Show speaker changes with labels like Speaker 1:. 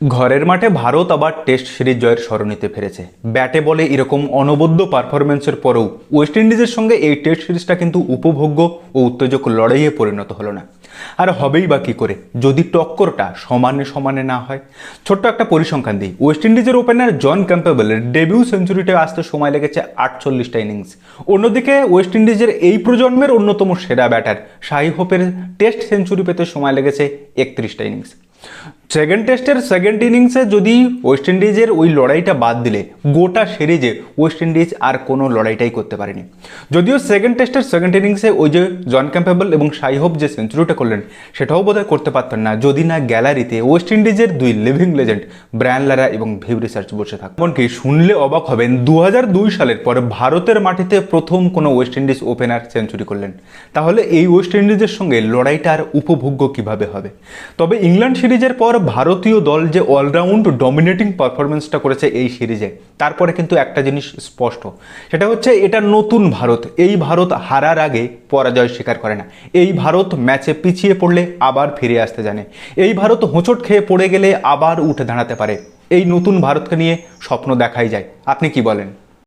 Speaker 1: ঘরের মাঠে ভারত আবার টেস্ট সিরিজ জয়ের স্মরণীতে ফিরেছে। ব্যাটে বলে এরকম অনবদ্য পারফরমেন্সের পরেও ওয়েস্ট ইন্ডিজের সঙ্গে এই টেস্ট সিরিজটা কিন্তু উপভোগ্য ও উত্তেজক লড়াইয়ে পরিণত হলো না। আর হবেই বা কী করে? যদি টক্করটা সমানে সমানে না হয়? ছোট্ট একটা পরিসংখ্যান দিই। ওয়েস্ট ইন্ডিজের ওপেনার জন ক্যাম্পেবলের ডেবিউ সেঞ্চুরিতে আসতে সময় লেগেছে আটচল্লিশটা ইনিংস। অন্যদিকে ওয়েস্ট ইন্ডিজের এই প্রজন্মের অন্যতম সেরা ব্যাটার শাহি হোপের টেস্ট সেঞ্চুরি পেতে সময় লেগেছে একত্রিশটা ইনিংস। সেকেন্ড টেস্টের সেকেন্ড ইনিংসে যদি ওয়েস্ট ইন্ডিজের ওই লড়াইটা বাদ দিলে, গোটা সিরিজে ওয়েস্ট ইন্ডিজ আর কোনো লড়াইটাই করতে পারেনি। যদিও সেকেন্ড টেস্টের সেকেন্ড ইনিংসে ওই যে জন ক্যাম্পেবল এবং সাইহোপ যে সেঞ্চুরিটা করলেন, সেটাও বোধহয় করতে পারতেন না, যদি না গ্যালারিতে ওয়েস্ট ইন্ডিজের দুই লিভিং লেজেন্ড ব্রায়ান লারা এবং ভিভ রিসার্চ বসে থাকত। এমনকি শুনলে অবাক হবেন দু হাজার দুই সালের পরে ভারতের মাটিতে প্রথম কোনো ওয়েস্ট ইন্ডিজ ওপেনার সেঞ্চুরি করলেন। তাহলে এই ওয়েস্ট ইন্ডিজের সঙ্গে লড়াইটা আর উপভোগ্য কীভাবে হবে? তবে ইংল্যান্ড সিরিজের পর ভারতীয় দল যে অলরাউন্ড ডমিনেটিং পারফরমেন্সটা করেছে এই সিরিজে, তারপরে কিন্তু একটা জিনিস স্পষ্ট, সেটা হচ্ছে এটা নতুন ভারত। এই ভারত হারার আগে পরাজয় স্বীকার করে না। এই ভারত ম্যাচে পিছিয়ে পড়লে আবার ফিরে আসতে জানে। এই ভারত হোঁচট খেয়ে পড়ে গেলে আবার উঠে দাঁড়াতে পারে। এই নতুন ভারতকে নিয়ে স্বপ্ন দেখাই যায়। আপনি কি বলেন?